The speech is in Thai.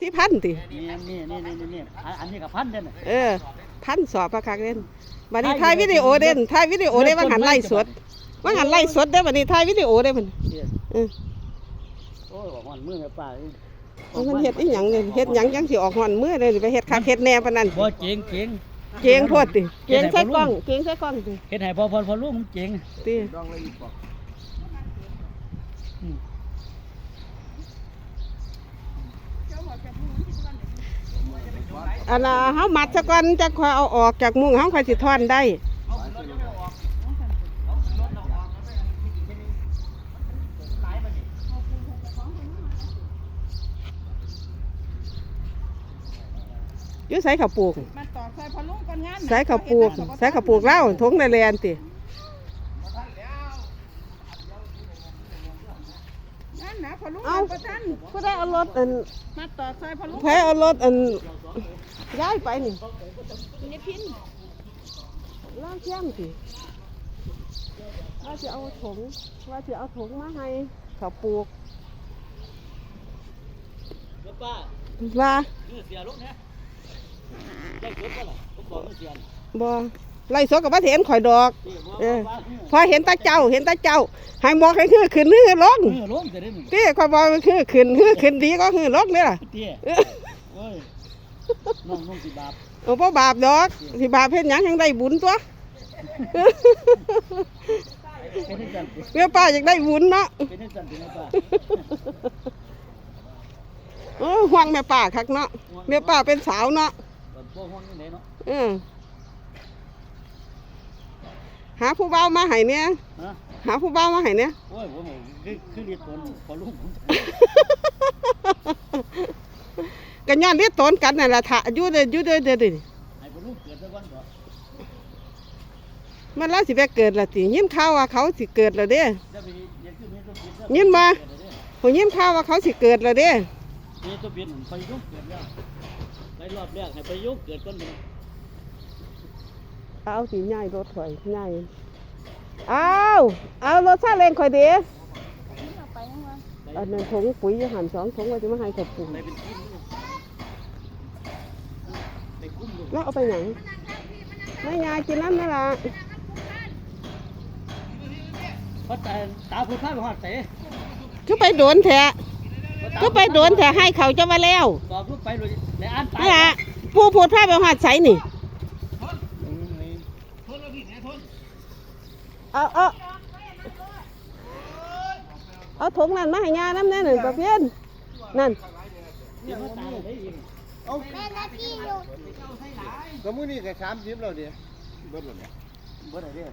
ที่พันตินี่นี่นี่นี่นี่นี่อันอันนี้กับพันเด่นน่ะเออ พันสอบประคักเด่นบัดนี้ถ่ายวิดีโอเด่นถ่ายวิดีโอได้ว่าหันไล่สดว่าหันไล่สดได้อบัดนี้ถ่ายวิดีโอได้มัน เนี่ยเออ โอ้ยบอกว่ามือแม่ป้าเอ้ยเอามันเฮ็ดอีหยังนี่เฮ็ดหยังจังสิออกหอนมือเลยไปเฮ็ดคักเฮ็ดแหน่ปานนั้นบ่เจ๋งเจ๋งเกียงโพดติเกียงใส่กล้องเกียงใส่กล้องติเฮ็ดให้พอพอพอลูกมันเจ๋งติอั นน่ะเฮามัดซะก่อนจักค่อยเอาออกจากมุ้งเฮาค่อยสิทอนได้อยู่ใส่ข้าวปลูก มาต่อซอยพอลุงก่อนงานใส่ข้าวปลูก ใส่ข้าวปลูกเล่าทงในแลนติ งา นนะพอลุงเอ้าก็ท่านก็ได้เอารถอันมาต่อซอยพอลุงแพ้เอารถอันย้ายไปนี่นี่พินล่างเที่ยงสิว่าจะเอาถุงว่าจะเอาถุงมาให้ข้าวปลูกแม่ป้าว่ามือเสียลูกเนี่ยได้เกิดบ่ล่ะผมบอกมือเสียน่ะบ่ ไล่สดกับว่าเห็นข่อยดอกนี่บ่เออว่าพอเห็นตาเจ้าเห็นตาเจ้าให้บอกให้คือขึ้นฮือลงมือล้มจะได้มึงที่ข่อยบอกว่าคือขึ้นฮือขึ้นดีก็ฮือลงนี่ล่ะเตี้ยเออโอ้ยน้องน้องสิบาปโอ้บ่บาปดอกสิบาปเพ็นหยังยังได้บุญตัวเป็นจังซั่นเมื่อป้าอยากได้บุญเนาะเป็นจังซั่นสิแม่ป้าโอ้ห่วงแม่ป้าคักเนาะแม่ป้าเป็นสาวเนาะบ่บ่ฮ้อนนี่ไหนเนาะเออ หาผู้เบาวมาให้เนี่ยฮะหาผู้เบาวมาให้เนี่ย โอ้ยผมคือคือเรียนตนพอลูกผมกันย้อนเรียกตนกันนั่นล่ะถ่าอยู่เด้ออยู่เด้อเด้อเด้อให้พอลูกเกิดซะก่อนก่อนมันแล้วสิไปเกิดละติยินข่าวว่าเขาสิเกิดแล้วเด้จะไปเรียนคือมีตัวปิดยินมาผมยินข่าวว่าเขาสิเกิดแล้วเด้มีตัวปิดไปยุกเกิดแล้วไปรอบแรกให้ไปยุกเกิดก่อนเลย เอาสิง่ายรถข่อยง่ายเอาเอารถซาเล้งข่อยเด้เอาไปยังวะอันนั้นถุงปุ๋ยอยู่หันสองถุงว่าจะมาให้กับปุ๋ยไปเป็นทีมไปคุ้มลูกแล้วเอาไปหยังไม่ยายกินน้ำนั่นล่ะเพราะแต่ตาผู้พาไปหอดเตะคือไปโดนแท้ก็ไปโดนแท้ให้เขาจะมาแล้วบอกลูกไปเลยในอ่านตานี่ล่ะผู้พูดพาไปหอดใสนี่ เอาเอาเอาถุงนั่นมาให้ยาน้ำแน่หนึ่งประเภทนั่นเดี๋ยวมาตาเลยได้ยินก็มื้อนี้ก็30แล้วเด้เบิดแล้วเนี่ยบ่ได้เด้อ